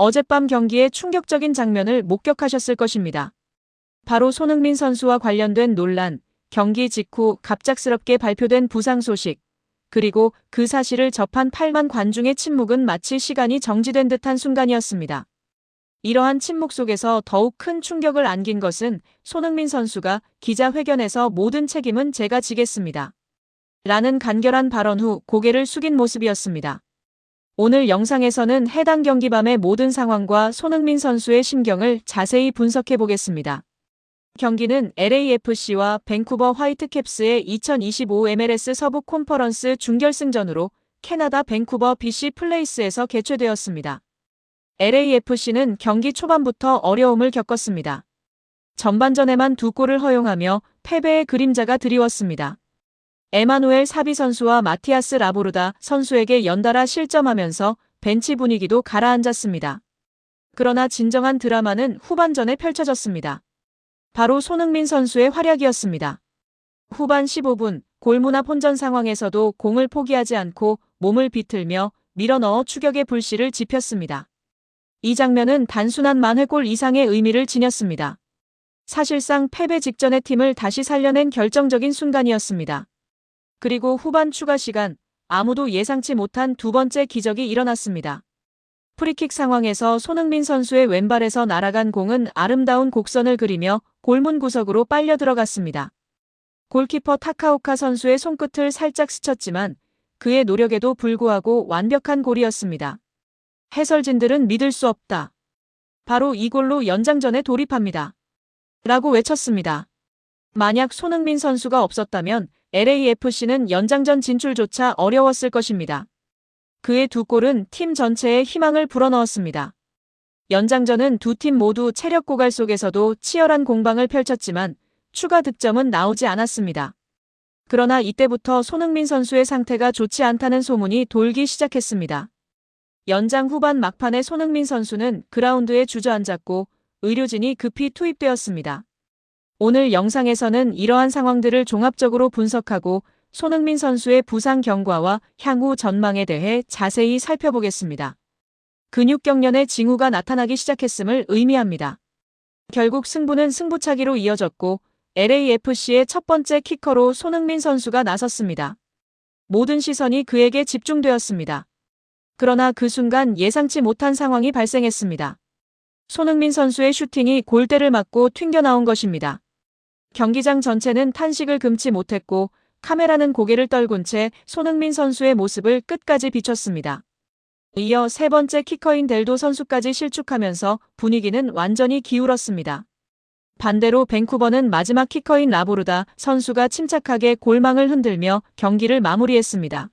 어젯밤 경기의 충격적인 장면을 목격하셨을 것입니다. 바로 손흥민 선수와 관련된 논란, 경기 직후 갑작스럽게 발표된 부상 소식, 그리고 그 사실을 접한 8만 관중의 침묵은 마치 시간이 정지된 듯한 순간이었습니다. 이러한 침묵 속에서 더욱 큰 충격을 안긴 것은 손흥민 선수가 기자회견에서 모든 책임은 제가 지겠습니다. 라는 간결한 발언 후 고개를 숙인 모습이었습니다. 오늘 영상에서는 해당 경기 밤의 모든 상황과 손흥민 선수의 심경을 자세히 분석해 보겠습니다. 경기는 LAFC와 밴쿠버 화이트캡스의 2025 MLS 서부 콘퍼런스 준결승전으로 캐나다 밴쿠버 BC 플레이스에서 개최되었습니다. LAFC는 경기 초반부터 어려움을 겪었습니다. 전반전에만 두 골을 허용하며 패배의 그림자가 드리웠습니다. 에마누엘 사비 선수와 마티아스 라보르다 선수에게 연달아 실점하면서 벤치 분위기도 가라앉았습니다. 그러나 진정한 드라마는 후반전에 펼쳐졌습니다. 바로 손흥민 선수의 활약이었습니다. 후반 15분 골문 앞 혼전 상황에서도 공을 포기하지 않고 몸을 비틀며 밀어넣어 추격의 불씨를 지폈습니다. 이 장면은 단순한 만회골 이상의 의미를 지녔습니다. 사실상 패배 직전의 팀을 다시 살려낸 결정적인 순간이었습니다. 그리고 후반 추가 시간 아무도 예상치 못한 두 번째 기적이 일어났습니다. 프리킥 상황에서 손흥민 선수의 왼발에서 날아간 공은 아름다운 곡선을 그리며 골문 구석으로 빨려 들어갔습니다. 골키퍼 타카오카 선수의 손끝을 살짝 스쳤지만 그의 노력에도 불구하고 완벽한 골이었습니다. 해설진들은 믿을 수 없다. 바로 이 골로 연장전에 돌입합니다. 라고 외쳤습니다. 만약 손흥민 선수가 없었다면 LAFC는 연장전 진출조차 어려웠을 것입니다. 그의 두 골은 팀 전체에 희망을 불어넣었습니다. 연장전은 두 팀 모두 체력 고갈 속에서도 치열한 공방을 펼쳤지만 추가 득점은 나오지 않았습니다. 그러나 이때부터 손흥민 선수의 상태가 좋지 않다는 소문이 돌기 시작했습니다. 연장 후반 막판에 손흥민 선수는 그라운드에 주저앉았고 의료진이 급히 투입되었습니다. 오늘 영상에서는 이러한 상황들을 종합적으로 분석하고 손흥민 선수의 부상 경과와 향후 전망에 대해 자세히 살펴보겠습니다. 근육 경련의 징후가 나타나기 시작했음을 의미합니다. 결국 승부는 승부차기로 이어졌고 LAFC의 첫 번째 키커로 손흥민 선수가 나섰습니다. 모든 시선이 그에게 집중되었습니다. 그러나 그 순간 예상치 못한 상황이 발생했습니다. 손흥민 선수의 슈팅이 골대를 맞고 튕겨나온 것입니다. 경기장 전체는 탄식을 금치 못했고 카메라는 고개를 떨군 채 손흥민 선수의 모습을 끝까지 비췄습니다. 이어 세 번째 키커인 델도 선수까지 실축하면서 분위기는 완전히 기울었습니다. 반대로 밴쿠버는 마지막 키커인 라보르다 선수가 침착하게 골망을 흔들며 경기를 마무리했습니다.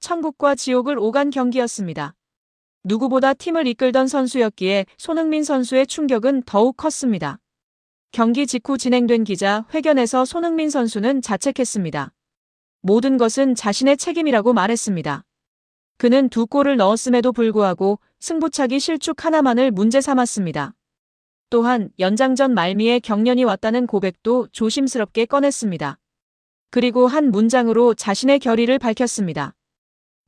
천국과 지옥을 오간 경기였습니다. 누구보다 팀을 이끌던 선수였기에 손흥민 선수의 충격은 더욱 컸습니다. 경기 직후 진행된 기자 회견에서 손흥민 선수는 자책했습니다. 모든 것은 자신의 책임이라고 말했습니다. 그는 두 골을 넣었음에도 불구하고 승부차기 실축 하나만을 문제 삼았습니다. 또한 연장전 말미에 경련이 왔다는 고백도 조심스럽게 꺼냈습니다. 그리고 한 문장으로 자신의 결의를 밝혔습니다.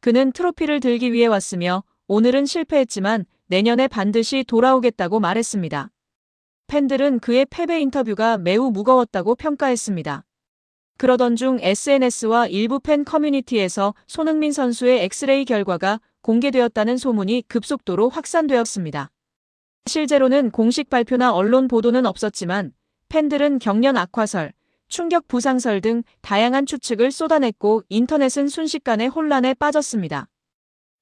그는 트로피를 들기 위해 왔으며 오늘은 실패했지만 내년에 반드시 돌아오겠다고 말했습니다. 팬들은 그의 패배 인터뷰가 매우 무거웠다고 평가했습니다. 그러던 중 SNS와 일부 팬 커뮤니티에서 손흥민 선수의 엑스레이 결과가 공개되었다는 소문이 급속도로 확산되었습니다. 실제로는 공식 발표나 언론 보도는 없었지만 팬들은 경련 악화설, 충격 부상설 등 다양한 추측을 쏟아냈고 인터넷은 순식간에 혼란에 빠졌습니다.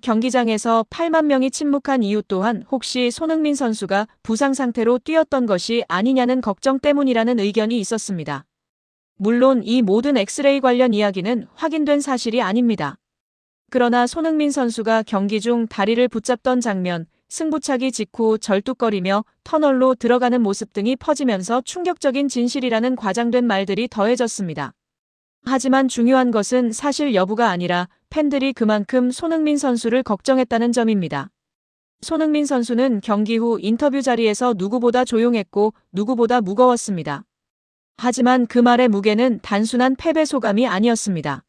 경기장에서 8만 명이 침묵한 이유 또한 혹시 손흥민 선수가 부상 상태로 뛰었던 것이 아니냐는 걱정 때문이라는 의견이 있었습니다. 물론 이 모든 엑스레이 관련 이야기는 확인된 사실이 아닙니다. 그러나 손흥민 선수가 경기 중 다리를 붙잡던 장면, 승부차기 직후 절뚝거리며 터널로 들어가는 모습 등이 퍼지면서 충격적인 진실이라는 과장된 말들이 더해졌습니다. 하지만 중요한 것은 사실 여부가 아니라 팬들이 그만큼 손흥민 선수를 걱정했다는 점입니다. 손흥민 선수는 경기 후 인터뷰 자리에서 누구보다 조용했고 누구보다 무거웠습니다. 하지만 그 말의 무게는 단순한 패배 소감이 아니었습니다.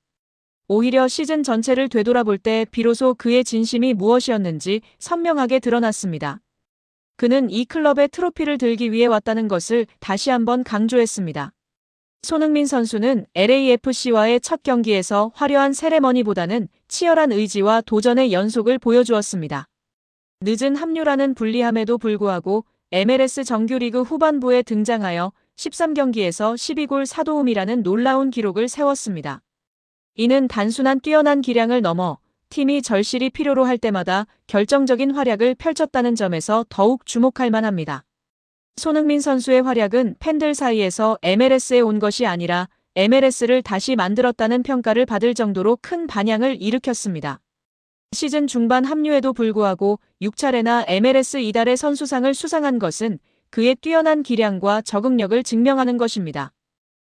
오히려 시즌 전체를 되돌아볼 때 비로소 그의 진심이 무엇이었는지 선명하게 드러났습니다. 그는 이 클럽의 트로피를 들기 위해 왔다는 것을 다시 한번 강조했습니다. 손흥민 선수는 LAFC와의 첫 경기에서 화려한 세레머니보다는 치열한 의지와 도전의 연속을 보여주었습니다. 늦은 합류라는 불리함에도 불구하고 MLS 정규리그 후반부에 등장하여 13경기에서 12골 사도움이라는 놀라운 기록을 세웠습니다. 이는 단순한 뛰어난 기량을 넘어 팀이 절실히 필요로 할 때마다 결정적인 활약을 펼쳤다는 점에서 더욱 주목할 만합니다. 손흥민 선수의 활약은 팬들 사이에서 MLS에 온 것이 아니라 MLS를 다시 만들었다는 평가를 받을 정도로 큰 반향을 일으켰습니다. 시즌 중반 합류에도 불구하고 6차례나 MLS 이달의 선수상을 수상한 것은 그의 뛰어난 기량과 적응력을 증명하는 것입니다.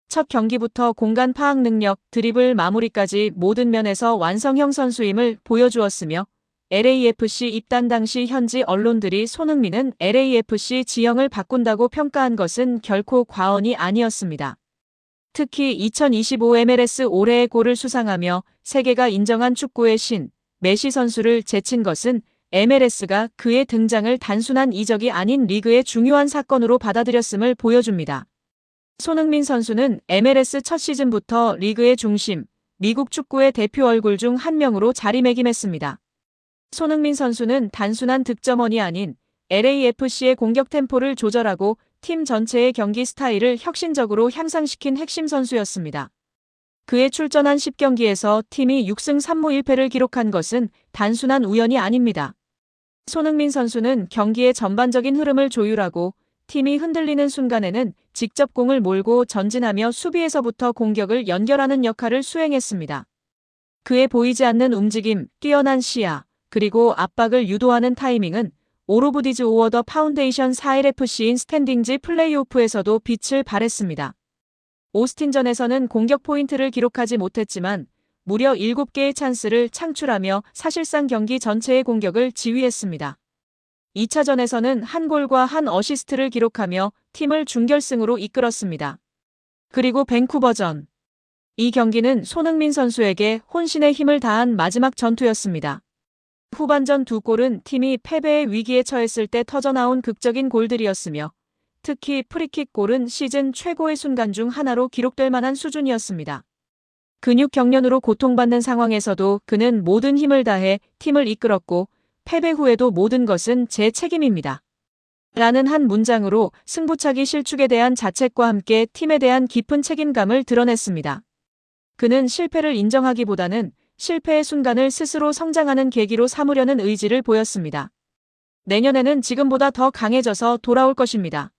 첫 경기부터 공간 파악 능력, 드리블 마무리까지 모든 면에서 완성형 선수임을 보여주었으며 LAFC 입단 당시 현지 언론들이 손흥민은 LAFC 지형을 바꾼다고 평가한 것은 결코 과언이 아니었습니다. 특히 2025 MLS 올해의 골을 수상하며 세계가 인정한 축구의 신, 메시 선수를 제친 것은 MLS가 그의 등장을 단순한 이적이 아닌 리그의 중요한 사건으로 받아들였음을 보여줍니다. 손흥민 선수는 MLS 첫 시즌부터 리그의 중심, 미국 축구의 대표 얼굴 중 한 명으로 자리매김했습니다. 손흥민 선수는 단순한 득점원이 아닌 LAFC의 공격 템포를 조절하고 팀 전체의 경기 스타일을 혁신적으로 향상시킨 핵심 선수였습니다. 그의 출전한 10경기에서 팀이 6승 3무 1패를 기록한 것은 단순한 우연이 아닙니다. 손흥민 선수는 경기의 전반적인 흐름을 조율하고 팀이 흔들리는 순간에는 직접 공을 몰고 전진하며 수비에서부터 공격을 연결하는 역할을 수행했습니다. 그의 보이지 않는 움직임, 뛰어난 시야, 그리고 압박을 유도하는 타이밍은 오로브디즈 오워 더 파운데이션 4LFC인 스탠딩즈 플레이오프에서도 빛을 발했습니다. 오스틴전에서는 공격 포인트를 기록하지 못했지만 무려 7개의 찬스를 창출하며 사실상 경기 전체의 공격을 지휘했습니다. 2차전에서는 한 골과 한 어시스트를 기록하며 팀을 준결승으로 이끌었습니다. 그리고 밴쿠버전. 이 경기는 손흥민 선수에게 혼신의 힘을 다한 마지막 전투였습니다. 후반전 두 골은 팀이 패배의 위기에 처했을 때 터져나온 극적인 골들이었으며 특히 프리킥 골은 시즌 최고의 순간 중 하나로 기록될 만한 수준이었습니다. 근육 경련으로 고통받는 상황에서도 그는 모든 힘을 다해 팀을 이끌었고 패배 후에도 모든 것은 제 책임입니다. 라는 한 문장으로 승부차기 실축에 대한 자책과 함께 팀에 대한 깊은 책임감을 드러냈습니다. 그는 실패를 인정하기보다는 실패의 순간을 스스로 성장하는 계기로 삼으려는 의지를 보였습니다. 내년에는 지금보다 더 강해져서 돌아올 것입니다.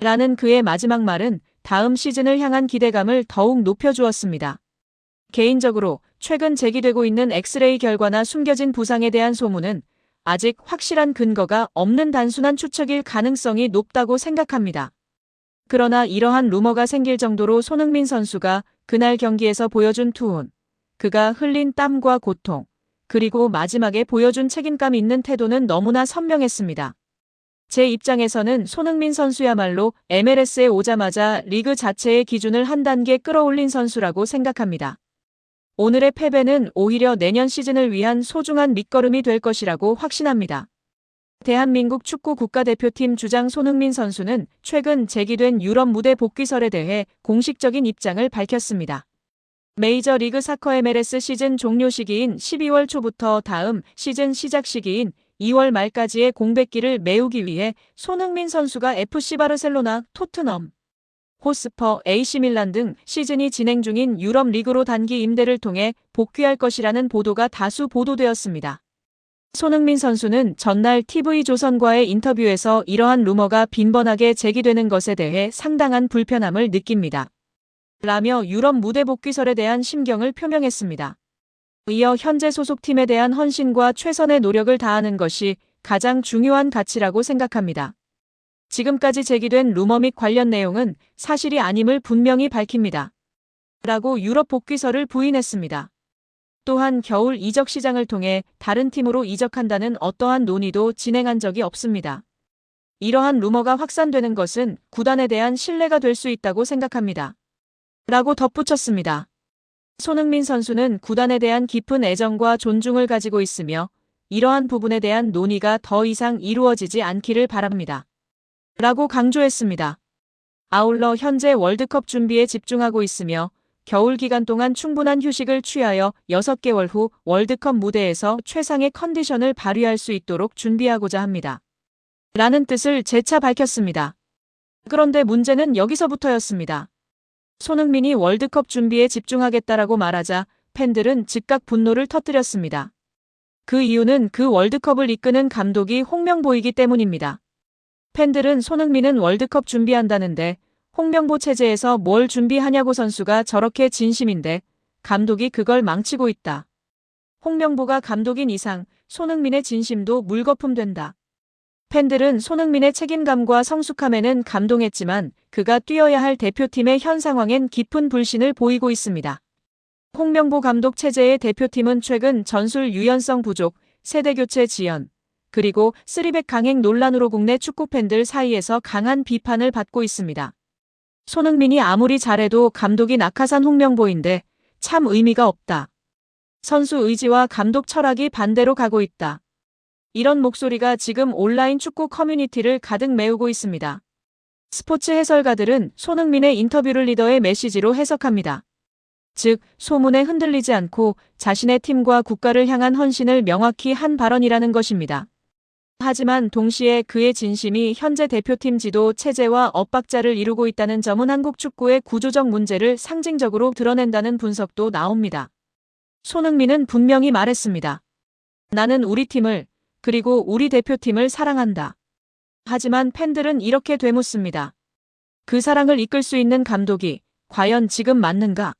라는 그의 마지막 말은 다음 시즌을 향한 기대감을 더욱 높여주었습니다. 개인적으로 최근 제기되고 있는 엑스레이 결과나 숨겨진 부상에 대한 소문은 아직 확실한 근거가 없는 단순한 추측일 가능성이 높다고 생각합니다. 그러나 이러한 루머가 생길 정도로 손흥민 선수가 그날 경기에서 보여준 투혼, 그가 흘린 땀과 고통, 그리고 마지막에 보여준 책임감 있는 태도는 너무나 선명했습니다. 제 입장에서는 손흥민 선수야말로 MLS에 오자마자 리그 자체의 기준을 한 단계 끌어올린 선수라고 생각합니다. 오늘의 패배는 오히려 내년 시즌을 위한 소중한 밑거름이 될 것이라고 확신합니다. 대한민국 축구 국가대표팀 주장 손흥민 선수는 최근 제기된 유럽 무대 복귀설에 대해 공식적인 입장을 밝혔습니다. 메이저 리그 사커 MLS 시즌 종료 시기인 12월 초부터 다음 시즌 시작 시기인 2월 말까지의 공백기를 메우기 위해 손흥민 선수가 FC 바르셀로나, 토트넘, 호스퍼, AC밀란 등 시즌이 진행 중인 유럽 리그로 단기 임대를 통해 복귀할 것이라는 보도가 다수 보도되었습니다. 손흥민 선수는 전날 TV조선과의 인터뷰에서 이러한 루머가 빈번하게 제기되는 것에 대해 상당한 불편함을 느낍니다. 라며 유럽 무대 복귀설에 대한 심경을 표명했습니다. 이어 현재 소속팀에 대한 헌신과 최선의 노력을 다하는 것이 가장 중요한 가치라고 생각합니다. 지금까지 제기된 루머 및 관련 내용은 사실이 아님을 분명히 밝힙니다. 라고 유럽 복귀설을 부인했습니다. 또한 겨울 이적 시장을 통해 다른 팀으로 이적한다는 어떠한 논의도 진행한 적이 없습니다. 이러한 루머가 확산되는 것은 구단에 대한 신뢰가 될 수 있다고 생각합니다. 라고 덧붙였습니다. 손흥민 선수는 구단에 대한 깊은 애정과 존중을 가지고 있으며 이러한 부분에 대한 논의가 더 이상 이루어지지 않기를 바랍니다. 라고 강조했습니다. 아울러 현재 월드컵 준비에 집중하고 있으며 겨울 기간 동안 충분한 휴식을 취하여 6개월 후 월드컵 무대에서 최상의 컨디션을 발휘할 수 있도록 준비하고자 합니다. 라는 뜻을 재차 밝혔습니다. 그런데 문제는 여기서부터였습니다. 손흥민이 월드컵 준비에 집중하겠다라고 말하자 팬들은 즉각 분노를 터뜨렸습니다. 그 이유는 그 월드컵을 이끄는 감독이 홍명보이기 때문입니다. 팬들은 손흥민은 월드컵 준비한다는데 홍명보 체제에서 뭘 준비하냐고 선수가 저렇게 진심인데 감독이 그걸 망치고 있다. 홍명보가 감독인 이상 손흥민의 진심도 물거품된다. 팬들은 손흥민의 책임감과 성숙함에는 감동했지만 그가 뛰어야 할 대표팀의 현 상황엔 깊은 불신을 보이고 있습니다. 홍명보 감독 체제의 대표팀은 최근 전술 유연성 부족, 세대교체 지연, 그리고 쓰리백 강행 논란으로 국내 축구 팬들 사이에서 강한 비판을 받고 있습니다. 손흥민이 아무리 잘해도 감독이 낙하산 홍명보인데 참 의미가 없다. 선수 의지와 감독 철학이 반대로 가고 있다. 이런 목소리가 지금 온라인 축구 커뮤니티를 가득 메우고 있습니다. 스포츠 해설가들은 손흥민의 인터뷰를 리더의 메시지로 해석합니다. 즉, 소문에 흔들리지 않고 자신의 팀과 국가를 향한 헌신을 명확히 한 발언이라는 것입니다. 하지만 동시에 그의 진심이 현재 대표팀 지도 체제와 엇박자를 이루고 있다는 점은 한국 축구의 구조적 문제를 상징적으로 드러낸다는 분석도 나옵니다. 손흥민은 분명히 말했습니다. 나는 우리 팀을, 그리고 우리 대표팀을 사랑한다. 하지만 팬들은 이렇게 되묻습니다. 그 사랑을 이끌 수 있는 감독이 과연 지금 맞는가?